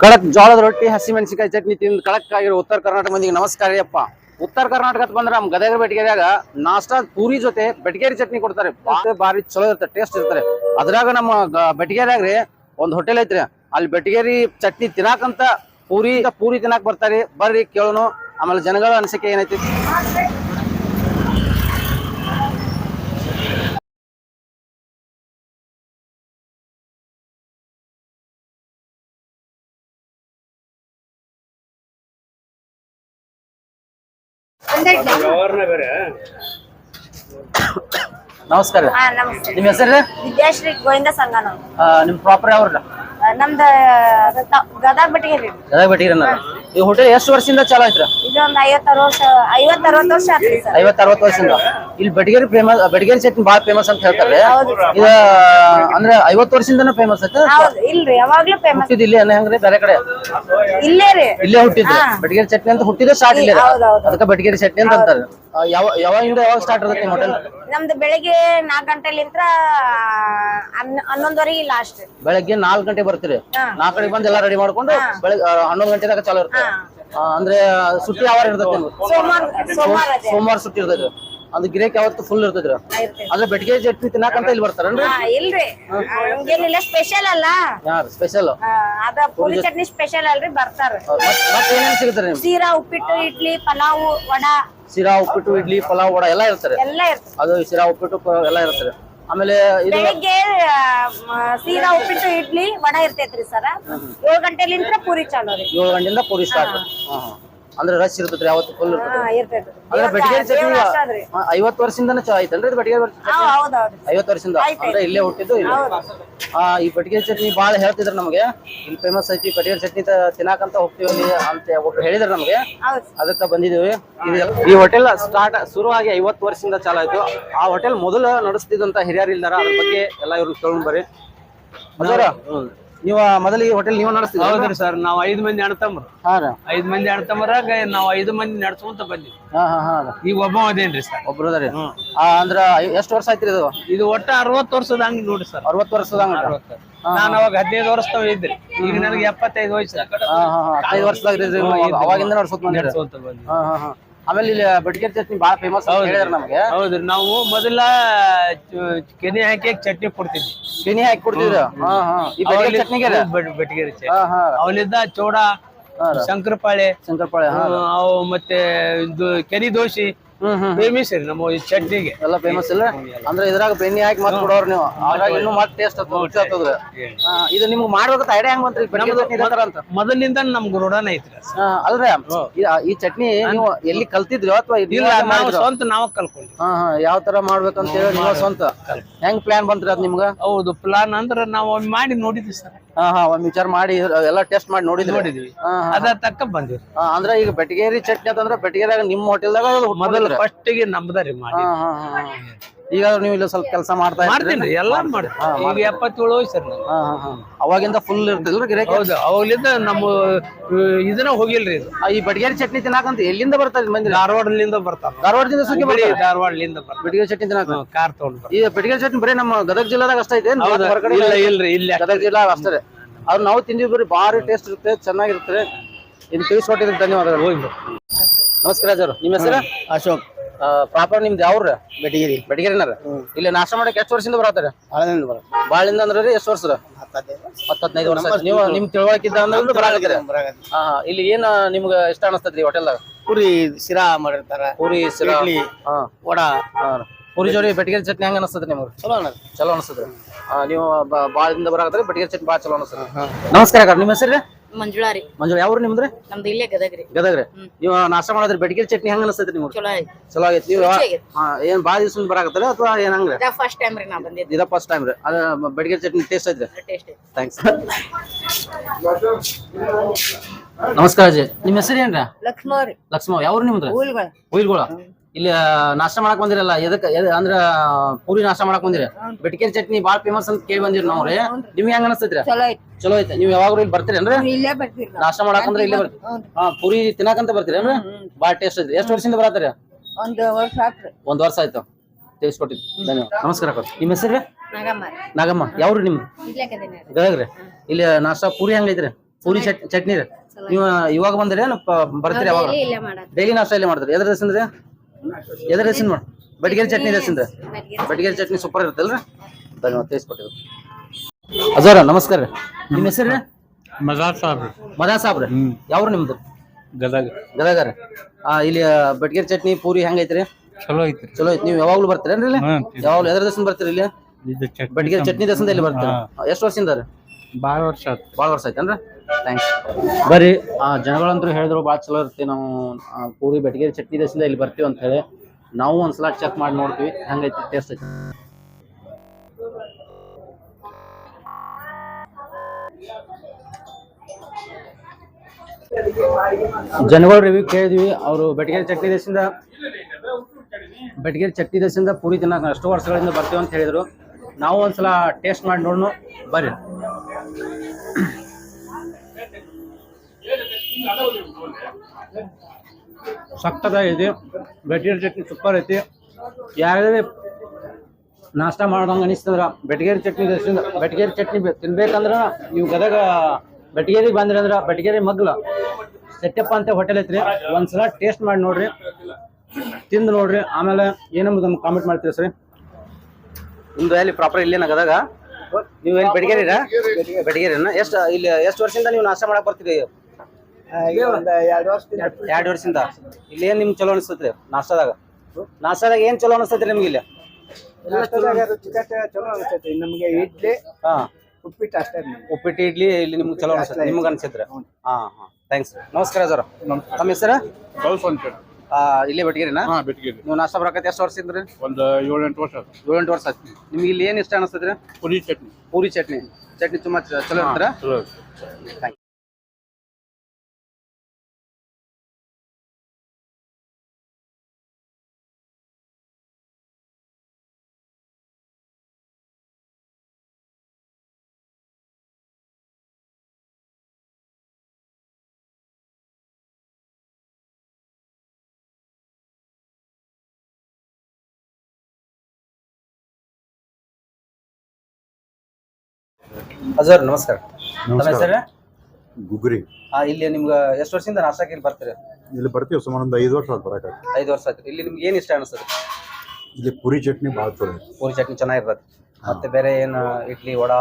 ಕಡಕ್ ಜೋಳದ ರೊಟ್ಟಿ ಹಸಿಮೆಣಸಿನಕಾಯಿ ಚಟ್ನಿ ತಿಂದು ಕಡಕ್ ಆಗಿರೋ ಉತ್ತರ ಕರ್ನಾಟಕ ಮಂದಿಗೆ ನಮಸ್ಕಾರ ಅಪ್ಪ. ಉತ್ತರ ಕರ್ನಾಟಕ ಬಂದ್ರೆ ನಮ್ ಗದಗ ಬೆಟಗೇರಿಯಾಗ ನಾಷ್ಟಾ ಪೂರಿ ಜೊತೆ ಬೆಟಗೇರಿ ಚಟ್ನಿ ಕೊಡ್ತಾರೆ. ಬಾರಿ ಚಲೋ ಇರ್ತಾರೆ ಟೇಸ್ಟ್ ಇರ್ತಾರೆ ಅದ್ರಾಗ ನಮ್ಮ ಬೆಟಗೇರಿಯಾಗ ರೀ ಒಂದ್ ಹೋಟೆಲ್ ಐತ್ರಿ. ಅಲ್ಲಿ ಬೆಟಗೇರಿ ಚಟ್ನಿ ತಿನ್ನಾಕಂತ ಪೂರಿ ಪೂರಿ ತಿನ್ನಾಕ್ ಬರ್ತಾರೆ ಬರ್ರಿ ಕೇಳೋಣ ಆಮೇಲೆ ಜನಗಳ ಅನಿಸಿಕೆ ಏನೈತಿ? ನಮಸ್ಕಾರ. ಹಾ ನಮಸ್ತೆ. ನಿಮ್ ಹೆಸರು? ವಿದ್ಯಾಶ್ರೀ ಗೋವಿಂದ ಸಂಘನ ನಿಮ್ ಪ್ರಾಪರ್ ಯಾವ್ರ? ನಮ್ದು ಗದಗ ಬಟ್ಟಿಗೆ ಗದಗ ಬೆಟಗೇರಿ ಈ ಹೋಟೆಲ್ ಎಷ್ಟು ವರ್ಷದಿಂದ ಚಾಲು ಐತ್ರ ಇದೊಂದ್ ಐವತ್ತಾರು ವರ್ಷ ಐವತ್ ಅರವತ್ತು ವರ್ಷ ಆತ್ರಿ ಸರ್. ಐವತ್ ಅರವತ್ತು ವರ್ಷದಿಂದ. ಇಲ್ಲಿ ಬೆಟಗೇರಿ ಫೇಮಸ್ ಬೆಟಗೇರಿ ಚಟ್ನಿ ಬಹಳ ಫೇಮಸ್ ಅಂತ ಹೇಳ್ತಾರೆ. ಹೌದು. ಇದ ಅಂದ್ರೆ ಐವತ್ತು ವರ್ಷದಿಂದನೂ ಫೇಮಸ್ ಐತೆ ಹೌದು ಇಲ್ರಿ ಯಾವಾಗ್ಲೂ ಫೇಮಸ್ ಹುಟ್ಟಿದ್ ಇಲ್ಲಿ ಹೆಂಗ್ರಿ ಬೇರೆ ಕಡೆ? ಇಲ್ಲೇ ರೀ. ಇಲ್ಲೇ ಹುಟ್ಟಿದ್ರು. ಬೆಟಗೇರಿ ಚಟ್ನಿ ಅಂತ ಹುಟ್ಟಿದ್ರೆ ಸ್ಟಾರ್ಟ್ ಇಲ್ಲ ಹೌದು, ಹೌದು. ಅದಕ್ಕೆ ಬೆಟಗೇರಿ ಚಟ್ನಿ ಅಂತ ಅಂತಾರೆ. ಆ, ಯಾವ ಯಾವಾಗಿಂದ ಯಾವಾಗ ಸ್ಟಾರ್ಟ್ ಇರುತ್ತೆ ನಿಮ್ಮ ಹೋಟೆಲ್ ನಮ್ದು ಬೆಳಿಗ್ಗೆ ನಾಕ್ ಗಂಟೆಲಿಂತ್ರ ಹನ್ನ- ಹನ್ನೊಂದುವರೆಗೆ ಲಾಸ್ಟ್ ಬೆಳಗ್ಗೆ ನಾಲ್ಕು ಗಂಟೆ ಬರ್ತೀರಿ. ಹಾ. ನಾಲ್ಕು ಗಂಟೆ ಬಂದು ಎಲ್ಲ ರೆಡಿ ಮಾಡ್ಕೊಂಡು ಬೆಳಗ್ಗೆ ಆ, ಹನ್ನೊಂದು ಗಂಟೆದಾಗ ಚಾಲು ಇರುತ್ತೆ. ಅಂದ್ರೆ ಸುಟ್ಟಿ ಯಾವಾಗ ಇರ್ತೈತಿ ಸೋಮವಾರ ಸುಟ್ಟಿ ಇರ್ತೈತೆ. ಅದು ಗಿರೇಕ್ ಯಾವತ್ತು ಫುಲ್ ಇರ್ತೈತ್ರಿ ಇರ್ತೈತಿ. ಅಂದ್ರೆ ಬೆಟ್ಗೆ ಚಟ್ನಿ ತಿನ್ನಾಕಂತ ಇಲ್ಲಿ ಬರ್ತಾರನ್ರಿ? ಇಲ್ರಿ. ಹಂಗೇನಿಲ್ಲ ಸ್ಪೆಷಲ್ ಅಲ್ಲ. ಯಾರು ಸ್ಪೆಷಲ್ ಅದ ಪುರಿ ಚಟ್ನಿ ಸ್ಪೆಷಲ್ ಅಲ್ರಿ ಬರ್ತಾರ. ಮತ್ತೆ ಏನೇನು ಸಿಗುತ್ತೆ ನಿಮ್ಗೆ? ಸೀರಾ ಉಪ್ಪಿಟ್ಟು ಇಡ್ಲಿ ಪಲಾವ್ ವಡಾ. ಸಿರಾ ಉಪ್ಪಿಟ್ಟು ಇಡ್ಲಿ ಪಲಾವ್ ವಡಾ ಎಲ್ಲ ಇರ್ತಾರೆ ಎಲ್ಲಾ ಇರ್ತದೆ. ಅದು ಸಿರಾ ಉಪ್ಪಿಟ್ಟು ಎಲ್ಲ ಇರ್ತಾರೆ ಆಮೇಲೆ ಇದು ಬೆಳಿಗ್ಗೆ ಸೀದಾ ಉಪ್ಪಿಟ್ಟು ಇಡ್ಲಿ ವಡ ಇರ್ತೈತ್ರಿ ಸರ್. ಏಳು ಗಂಟೆಲಿಂದ ಪೂರಿ ಚಾಲು ರೀ ಏಳು ಗಂಟೆಯಿಂದ ಪೂರಿ ಸ್ಟಾರ್ಟ್. ಅಂದ್ರೆ ರಶ್ ಇರ್ತದ್ರಿ ಅವತ್ತು ಫುಲ್ ಇರ್ತದೆ. ಹಾ ಅಂದ್ರೆ ಬೆಟಗೇರಿ ಚಟ್ನಿ ದೇವ್ರ ಐವತ್ತು ವರ್ಷದಿಂದನೇ ಚಾ ಐತಲ್ರಿ ಇದು ಚಟ್ನಿ? ಹಾ ಹೌದೌದ್ರಿ ಐವತ್ತು ವರ್ಷದಿಂದ? ಅಂದ್ರೆ ಇಲ್ಲೇ ಹುಟ್ಟಿದ್ದು ಇಲ್ಲಿ? ಆ ಈ ಬೆಟಗೇರಿ ಚಟ್ನಿ ಬಾಳ ಹೇಳ್ತಿದ್ರು ನಮಗೆ. ಇಲ್ಲಿ ಫೇಮಸ್ ಐತಿ ಬೆಟಗೇರಿ ಚಟ್ನಿ ತ- ತಿನ್ನಾಕಂತ ಹೋಗ್ತೀವಿ ಅಲ್ಲಿ ಅಂತ ಒಬ್ರು ಹೇಳಿದ್ರು ನಮಗೆ. ಹೌದು. ಅದಕ್ಕೆ ಬಂದಿದ್ದೀವಿ. ಇದೆಲ್ಲ- ಈ ಹೋಟೆಲ್ ಸ್ಟಾರ್ಟ್ ಶುರುವಾಗಿ ಐವತ್ತು ವರ್ಷದಿಂದ ಚಾಲು ಆಯ್ತು. ಆ ಹೋಟೆಲ್ ಮೊದಲು ನಡೆಸ್ತಿದ್ದಂತ ಹಿರಿಯರು ಇಲ್ದಾರ ಅದ್ರ ಬಗ್ಗೆ ಎಲ್ಲ ಇವ್ರು ಕೇಳೋಣ ಬರ್ರಿ. ನೀವು ಮೊದಲು ಈ ಹೋಟೆಲ್ ನೀವು ನಡೆಸ್ತೀವಿ ಹೌದ್ರಿ ಸರ್ ನಾವು ಐದು ಮಂದಿ ಅಣ್ತಮ್ರು ಹಾ ರೀ. ಐದ್ ಮಂದಿ ಅಣ್ತಮ್ಮರಾಗ ನಾವ್ ಐದು ಮಂದಿ ನಡ್ಸ್ಕೊಂತ ಬಂದಿ ಹಾ ಹಾ ಹಾ ರೀ. ಈಗ ಒಬ್ಬ ಅದೇನ್ರಿ ಸರ್? ಒಬ್ರು ಅದ ಆ ಅಂದ್ರ ಎಷ್ಟು ವರ್ಷ ಆಯ್ತ್ರಿ ಇದು? ಇದು ಒಟ್ಟ ಅರವತ್ತು ವರ್ಷದ ಹಂಗ್ ನೋಡ್ರಿ ಸರ್. ಅರವತ್ತು ವರ್ಷದ ನಾನು ಅವಾಗ ಹದಿನೈದು ವರ್ಷದವ ಇದ್ರಿ ಈಗ ನನಗೆ ಎಪ್ಪತ್ತೈದು ವಯಸ್ಸು. ಹದಿನೈದು ವರ್ಷದಾಗ ಅವಾಗಿಂದ ನಡ್ಸ್ಕೊತ ಬಂದ್ರಿ ಹಾ ಹಾ ಹಾ. ಆಮೇಲೆ ಇಲ್ಲಿ ಬಟ್ಕೇರಿ ಚಟ್ನಿ ಬಹಳ ಫೇಮಸ್ ಹೇಳಿದ್ರು ನಮ್ಗೆ. ಹೌದ್ರಿ. ನಾವು ಮೊದಲ ಕೆನಿ ಹಾಕಿ ಚಟ್ನಿ ಕೊಡ್ತಿದ್ವಿ. ಕೆನಿ ಹಾಕಿ ಕೊಡ್ತಿದ್ರು? ಹಾ ಹಾ. ಈ ಚಟ್ನಿಗೆ? ಚಟ್ನಿ. ಅವಲಿದ್ದ ಚೌಡ ಶಂಕರಪಾಳೆ ಶಂಕರಪಾಳೆ ಅವು ಮತ್ತೆ ಇದು ಕೆನಿ ದೋಸೆ. ಫೇಮಸ್ ರೀ ನಮ್ಮ ಈ ಚಟ್ನಿಗೆ. ಎಲ್ಲ ಫೇಮಸ್ ಇಲ್ಲ. ಅಂದ್ರೆ ಇದ್ರಾಗ ಬೆಣ್ಣೆ ಹಾಕಿ ಮತ್ತೆ ಕೊಡೋರ್ ನೀವು. ಅದ್ರಾಗ ಇನ್ನೂ ಮತ್ತೆ ಟೇಸ್ಟ್ ರುಚಿ ಆಗ್ತದ್ರಿ ಹಾ, ಇದು ನಿಮ್ಗೆ ಮಾಡ್ಬೇಕಂತ ಐಡಿಯಾ ಹೆಂಗ್ ಬಂತ್ರಿ? ಚಟ್ನಿ ಅಂತ? ಮೊದಲಿಂದ ನಮ್ಗೆ ರೂಢನ ಐತ್ರಿ. ಅಲ್ರಿ? ಈ- ಚಟ್ನಿ ನೀವು ಎಲ್ಲಿ ಕಲ್ತಿದ್ರಿ ಅಥವಾ ಇಲ್ಲ ನಾವು ಸ್ವಂತ ನಾವ್ ಕಲ್ಕೊಂಡ್ವಿ. ಹಾ ಹಾ ಯಾವ ತರ ಮಾಡ್ಬೇಕಂತ ಹೇಳಿ ನಿಮ್ಮ ಸ್ವಂತ. ಹೆಂಗ್ ಪ್ಲಾನ್ ಬಂತ್ರಿ ಅದ್ ನಿಮ್ಗ? ಹೌದು ಪ್ಲಾನ್ ಅಂದ್ರೆ ನಾವು ಮಾಡಿ ನೋಡಿದ್ವಿ ಸರ್. ಹಾ ಹಾ ಒಂದ್ ವಿಚಾರ ಮಾಡಿ ಎಲ್ಲ ಟೆಸ್ಟ್ ಮಾಡಿ ನೋಡಿದ್ವಿ. ನೋಡಿದ್ವಿ ಅದ ತಕ್ಕ ಬಂದಿವಿ ಅಂದ್ರೆ ಈಗ ಬೆಟಗೇರಿ ಚಟ್ನಿ ಅಂತಂದ್ರೆ ಬೆಟಗೇರಿಯಾಗ ನಿಮ್ಮ ಹೋಟೆಲ್ದಾಗ ಮೊದಲು ಫಸ್ಟಿಗೆ ನಮ್ದರಿ ಮಾಡಿ ಹಾ ಹಾ ಹಾ. ಈಗ ನೀವು ಇಲ್ಲ ಸ್ವಲ್ಪ ಕೆಲಸ ಮಾಡ್ತಾ ಮಾಡ್ತೀನಿ ಎಲ್ಲಾ ಮಾಡ್ತೀನಿ. ಈಗ ಎಪ್ಪತ್ತೇಳು ವಯಸ್ಸು ಅವಾಗಿಂದ ಫುಲ್ ಇರ್ತಿದ್ರು ಗಿರಾಕಿ? ಹೌದು ಅವಾಗ್ಲಿಂದ ನಮ್ಮ ಇದನ್ನ ಹೋಗಿಲ್ರಿ ಇದು. ಆ, ಈ ಬಡಗೇರಿ ಚಟ್ನಿ ತಿನ್ನಾಕಂತ ಎಲ್ಲಿಂದ ಬರ್ತಾರೆ ಮಂದಿ ಧಾರವಾಡಲಿಂದ ಬರ್ತಾರ. ಧಾರವಾಡದಿಂದ ಸುಖ ಬರ್ತಾರೆ ಧಾರವಾಡಲಿಂದ ಬರ್ತಾರ. ಬೆಟಗೇರಿ ಚಟ್ನಿ ತಿನ್ನಾಕ? ಕಾರ್ ತಗೊಂಡ್ ಬರ್ತಾರ ಈ ಬೆಟಗೇರಿ ಚಟ್ನಿ ಬರೀ ನಮ್ಮ ಗದಗ ಜಿಲ್ಲಾದಾಗ ಅಷ್ಟೇ ಐತೆ ಏನ್? ಹೌದಾ? ಹೊರಗಡೆ ಇಲ್ಲ ಇಲ್ರಿ ಇಲ್ಲ. ಗದಗ ಜಿಲ್ಲಾ ಅಷ್ಟೇ ಅವ್ರು ನಾವು ತಿಂದಿವಿ ಬರೀ ಭಾರಿ ಟೇಸ್ಟ್ ಇರುತ್ತೆ ಚೆನ್ನಾಗಿರುತ್ತೆ ಇದು ತಿಳಿಸ್ಕೊಟ್ಟಿದ್ರೆ ಧನ್ಯವಾದಗಳು. ಹೋಗಿ ನಮಸ್ಕಾರ ಸರ್ ನಿಮ್ಮ ಹೆಸರು? ಅಶೋಕ್. ಪ್ರಾಪರ್ ನಿಮ್ದು ಯಾವ್ರ? ಬೆಟಗಿರಿ. ಬೆಟಗಿರಿನಾರ ಇಲ್ಲಿ ನಾಷ್ಟ ಮಾಡಕ್ಕೆ ಎಷ್ಟು ವರ್ಷದಿಂದ ಬರತ್ತಾರೆ? ಬಾಳಿಂದ ಬರ ಬಾಳಿಂದ ಅಂದ್ರೆ ಎಷ್ಟು ವರ್ಷ. ಹತ್ತೈದು ವರ್ಷ. ನೀವು ನಿಮ್ ತಿಳುವಳಿಕಿದ್ದ ಅಂದ್ರೆ ಬರಾಕತ್ತೀರಿ ಹಾ ಇಲ್ಲಿ ಏನ ನಿಮ್ಗೆ ಇಷ್ಟ ಅನಸ್ತದ್ರಿ ಹೋಟೆಲ್ದಾಗ ಪುರಿ ಶಿರಾ ಮಾಡಿರ್ತಾರ. ಪೂರಿ ಸಿರಾ ಹಾ. ವಡಾ. ಪೂರಿ ಜೋಡಿ ಬೆಟಗೇರಿ ಚಟ್ನಿ ಹೆಂಗ ಅನಸ್ತದ್ರಿ ನಿಮ್ಗೆ? ಚಲೋ ಅನ್ನ ಚಲೋ ಅನಸ್ತದ್ರಿ ಆ, ನೀವು ಬಾಳಿಂದ ಬರಾಕತ್ತೀರಿ ಬೆಟಗೇರಿ ಚಟ್ನಿ ಬಾಳ ಚಲೋ ಅನಸ್ತದ್ರಿ ನಮಸ್ಕಾರ ನಿಮ್ಮ ಹೆಸರು? ಮಂಜುಳಾ ರೀ. ಮಂಜುಳ ಯಾವ್ರು ನಿಮ್ದ್ರಿ ನಮ್ದು ಇಲ್ಲೇ ಗದಗ್ರಿ. ಗದಗ್ರಿ. ನೀವು ನಾಷ್ಟ ಮಾಡೋದ್ರಿ ಬೆಟಗೇರಿ ಚಟ್ನಿ ಹೆಂಗ ಅನಿಸ್ತೈತಿ ನಿಮ್ಗೆ? ಚಲೋ ಐತಿ ಚಲೋ ಆಗೈತಿ ನೀವು ಹಾ ಏನ್ ಭಾಳ ದಿವ್ಸ ಬರಾಕತ್ತಲ್ಲ ಅಥವಾ ಏನ್ ಹಂಗ್ರಿ? ಇದ ಫಸ್ಟ್ ಟೈಮ್ ರೀ ನಾ ಬಂದಿದ್ದು. ಇದ ಫಸ್ಟ್ ಟೈಮ್ ರೀ. ಅದ ಬೆಟಗೇರಿ ಚಟ್ನಿ ಟೇಸ್ಟ್ ಐತ್ರಿ. ಟೇಸ್ಟ್ ಐತಿ ಥ್ಯಾಂಕ್ಸ್ ನಮಸ್ಕಾರ ಅಜಯ್ ನಿಮ್ಮ ಹೆಸರು ಏನ್ರ? ಲಕ್ಷ್ಮೋ ರೀ. ಲಕ್ಷ್ಮ ಯಾವ್ರು ನಿಮ್ದು ಹೂಲ್ಗಳ. ಉಯಿಲ್ಗೋಳ ಇಲ್ಲಿ ನಾಷ್ಟ ಮಾಡಕ್ ಬಂದಿರಲ್ಲ ಎದಕ್ ಎದ್- ಅಂದ್ರ ಪೂರಿ ನಾಷ್ಟ ಮಾಡಕ್ ಬಂದಿರ. ಬೆಟ್ಕೇರ್ ಚಟ್ನಿ ಬಾಳ ಫೇಮಸ್ ಅಂತ ಕೇಳಿ ಬಂದಿರಿ ನಾವ್ರಿ ನಿಮ್ಗೆ ಹೆಂಗ ಅನಸ್ತೈತ್ರಿ? ಚಲೋ ಐತಿ. ನೀವ್ ಯಾವಾಗ್ಲೂ ಇಲ್ಲಿ ಬರ್ತೀರೇನ್ರಿ ನಾಷ್ಟ ಮಾಡಕ್ ಅಂದ್ರೆ ಇಲ್ಲೇ ಬರ್ತೀರಿ. ಹಾ ಪೂರಿ ತಿನ್ನಕಂತ ಬರ್ತೀರೇನ್ರಿ ಬಾಳ ಟೇಸ್ಟ್ ಐತ್ರಿ. ಎಷ್ಟ್ ವರ್ಷದಿಂದ ಬರತ್ತೀರಿ? ಒಂದು ವರ್ಷ ಒಂದ್ ವರ್ಷ ಆಯ್ತು. ತಿಳಿಸ್ಕೊಟ್ಟಿದ್ ಧನ್ಯವಾದ. ನಮಸ್ಕಾರ ನಿಮ್ ನಿಮ್ಮ ಹೆಸರು ನಾಗಮ್ಮ ಯಾವ್ರಿ ನಿಮ್ ಗದಗ್ರಿ. ಇಲ್ಲಿ ನಾಷ್ಟಾ ಪೂರಿ ಹೆಂಗೈತ್ರಿ ಪೂರಿ ಚಟ್ ಚಟ್ನಿ ರೀ. ನೀವು ಇವಾಗ ಬಂದ್ರಿ ಬರ್ತೀರಿ ಯಾವಾಗ? ಡೈಲಿ ನಾಷ್ಟಾ ಇಲ್ಲಿ ಮಾಡ್ತೀರಿ? ಎದ್ರ ರೀ? ಎದ್ರ ಹೆಸರು ಮಾಡಿ ಬಟ್ಗೇರಿ ಚಟ್ನಿ ಹೆಸರು ಬಟ್ಗೇರಿ ಚಟ್ನಿ ಸೂಪರ್ ಇರುತ್ತಲ್ರಿ ಧನ್ಯವಾದ ತಿಳಿಸ್ಕೊಟ್ಟಿದ್ರು ಅಜರ ನಮಸ್ಕಾರ ರೀ. ನಿಮ್ಮ ಹೆಸರು ಮಜಾರ್ ಸಾಬ್ ರೀ. ಯಾವ್ರು ನಿಮ್ದು? ಗದಗ. ಗದಗ ರೀ. ಇಲ್ಲಿ ಬಟ್ಗೇರಿ ಚಟ್ನಿ ಪೂರಿ ಹೆಂಗೈತ್ರಿ ಚಲೋ ಐತ್ರಿ. ಚಲೋ ಐತಿ. ನೀವು ಯಾವಾಗ್ಲೂ ಬರ್ತೀರೇನ್ರಿ ಇಲ್ಲಿ. ಯಾವಾಗ್ಲೂ ಎದ್ರ ದರ್ಶನ ಬರ್ತೀರಿ ಇಲ್ಲಿ? ಬಟ್ಗೇರಿ ಚಟ್ನಿ ದರ್ಶನದ ಇಲ್ಲಿ ಬರ್ತೀರಿ? ಎಷ್ಟು ವರ್ಷದಿಂದ ರೀ? ಭಾಳ ವರ್ಷ ಆಯ್ತು ಭಾಳ ವರ್ಷ ಆಯ್ತೇನ್ರಿ? ಥ್ಯಾಂಕ್ಸ್ ಬರ್ರಿ. ಜನಗಳಂತೂ ಹೇಳಿದ್ರು ಭಾಳ ಚಲೋ ಇರ್ತೀವಿ ನಾವು ಪೂರಿ ಬೆಟಗೇರಿ ಚಟ್ನಿ ದೇಶದಿಂದ ಇಲ್ಲಿ ಬರ್ತೀವಿ ಅಂತ ಹೇಳಿ. ನಾವು ಒಂದ್ಸಲ ಚೆಕ್ ಮಾಡಿ ನೋಡ್ತೀವಿ, ಹೆಂಗೈತಿ ಟೇಸ್ಟ್ ಐತಿ. ಜನಗಳ ರಿವ್ಯೂ ಕೇಳಿದ್ವಿ, ಅವರು ಬೆಟಗೇರಿ ಚಟ್ನಿ ದೇಶದಿಂದ, ಬೆಟಗೇರಿ ಚಟ್ನಿ ದೇಶದಿಂದ ಪೂರಿ ತಿನ್ನಕ್ಕೆ ಅಷ್ಟು ವರ್ಷಗಳಿಂದ ಬರ್ತೀವಿ ಅಂತ ಹೇಳಿದರು. ನಾವು ಒಂದ್ಸಲ ಟೇಸ್ಟ್ ಮಾಡಿ ನೋಡೋಣ ಬರ್ರಿ. ಸಕ್ಕತ್ತಾಗೈತಿ ಬೆಟಗೇರಿ ಚಟ್ನಿ ಸೂಪರ್ ಐತಿ. ಯಾರೇ ನಾಷ್ಟ ಮಾಡ್ದಂಗೆ ಅನಿಸ್ತಂದ್ರೆ ಬೆಟಗೇರಿ ಚಟ್ನಿ ದರ್ಶನ ಬೆಟಗೇರಿ ಚಟ್ನಿ ತಿನ್ಬೇಕಂದ್ರೆ ನೀವು ಗದಗ ಬೆಟಗೇರಿಗೆ ಬಂದ್ರಿ ಅಂದ್ರೆ ಬೆಟಗೇರಿ ಮಗ್ಲ. ಸೆಟ್ಟಪ್ಪ ಅಂತ ಹೋಟೆಲ್ ಐತ್ರಿ. ಒಂದ್ಸಲ ಟೇಸ್ಟ್ ಮಾಡಿ ನೋಡ್ರಿ. ತಿಂದು ನೋಡ್ರಿ. ಆಮೇಲೆ ಏನಂಬುದು ನಮ್ಗೆ ಕಾಮೆಂಟ್ ಮಾಡ್ತೀವಿ ಸರಿ ನಿಮ್ದು ಎಲ್ಲಿ ಪ್ರಾಪರ್ ಇಲ್ಲೇನ ಗದಗ? ನೀವು ಎಲ್ಲಿ ಬೆಟಗೇರಿರಾ ಬೆಟಗೇರಿನ ಎಷ್ಟು ಇಲ್ಲಿ ಎಷ್ಟು ವರ್ಷದಿಂದ ನೀವು ನಾಷ್ಟ ಮಾಡಕ್ ಬರ್ತೀರಿ? ಎರಡು ವರ್ಷ ಎರಡು ವರ್ಷದಿಂದ? ಇಲ್ಲಿ ಏನ್ ನಿಮ್ಗೆ ಚಲೋ ಅನಿಸ್ತೈತ್ರಿ ನಾಷ್ಟಾದಾಗ? ನಾಷ್ಟಾದಾಗ ಏನ್ ಚಲೋ ಅನಿಸ್ತೈತ್ರಿ ನಿಮ್ಗೆ ಇಲ್ಲಿ? ರುಚಿಕಟ್ಟ ಚಲೋ ಅನಿಸ್ತೈತಿ. ನಮಗೆ ಇಡ್ಲಿ ಹಾ. ಉಪ್ಪಿಟ್ಟು ಅಷ್ಟೇ ಉಪ್ಪಿಟ್ಟು ಇಡ್ಲಿ ಇಲ್ಲಿ ನಿಮ್ಗೆ ಚಲೋ ಅನಿಸ್ತೈತಿ. ನಿಮ್ಗೆ ಅನ್ಸಿದ್ರೆ. ಹಾ ಹಾ. ಥ್ಯಾಂಕ್ಸ್ ನಮಸ್ಕಾರ ಸರ್. ತಮ್ಮ ಹೆಸರು? ಅಂತೇಳಿ ಇಲ್ಲೇ ಬೆಟಗೇರಿನಾ? ನೀವು ನಾಷ್ಟ ಬರಕತ್ತೆ ಎಷ್ಟು ವರ್ಷ ಇದ್ರಿ? ಒಂದು ಏಳೆಂಟು ವರ್ಷ ಏಳೆಂಟು ವರ್ಷ ಆಯ್ತು. ನಿಮ್ಗೆ ಇಲ್ಲಿ ಏನ್ ಇಷ್ಟ ಅನಿಸ್ತೈತ್ರಿ ಪೂರಿ ಚಟ್ನಿ. ಪೂರಿ ಚಟ್ನಿ. ಚಟ್ನಿ ತುಂಬಾ ಚಲೋ ಇರ್ತಾರ ಅಜರ್ ನಮಸ್ಕಾರ. ನಮಸ್ಕಾರ. ಹೆಸರು? ಗುಗ್ರಿ. ಆ, ಇಲ್ಲಿ ನಿಮ್ಗೆ ಎಷ್ಟು ವರ್ಷದಿಂದ ನಾಷ್ಟಕ್ಕೆ ಇಲ್ಲಿ ಬರ್ತೀರಿ? ಇಲ್ಲಿ ಬರ್ತೀವಿ ಸುಮಾರು ಒಂದು ಐದು ವರ್ಷ ಆಯ್ತು ಬರಕ ಐದು ವರ್ಷ ಆಯ್ತು. ಇಲ್ಲಿ ನಿಮ್ಗೆ ಏನು ಇಷ್ಟ ಅನಿಸ್ತದೆ ಇಲ್ಲಿ ಪುರಿ ಚಟ್ನಿ ಭಾಳ ಚಲೋ ಐತಿ. ಪೂರಿ ಚಟ್ನಿ ಚೆನ್ನಾಗಿರ್ತದೆ. ಮತ್ತೆ ಬೇರೆ ಏನು ಇಡ್ಲಿ ವಡ?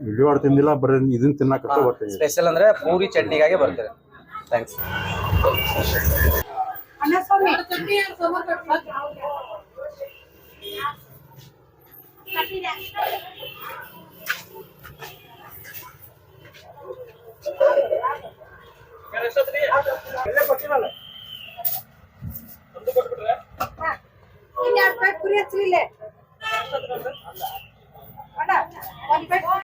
ಇಡ್ಲಿ ವಾಡ ತಿಂದಿಲ್ಲ ಬರೀ ಇದನ್ನ ತಿನ್ನಕ್ಕೆ ಬರ್ತೀವಿ. ಸ್ಪೆಷಲ್ ಅಂದ್ರೆ ಪೂರಿ ಚಟ್ನಿಗಾಗೆ ಬರ್ತೀರಿ. ಥ್ಯಾಂಕ್ಸ್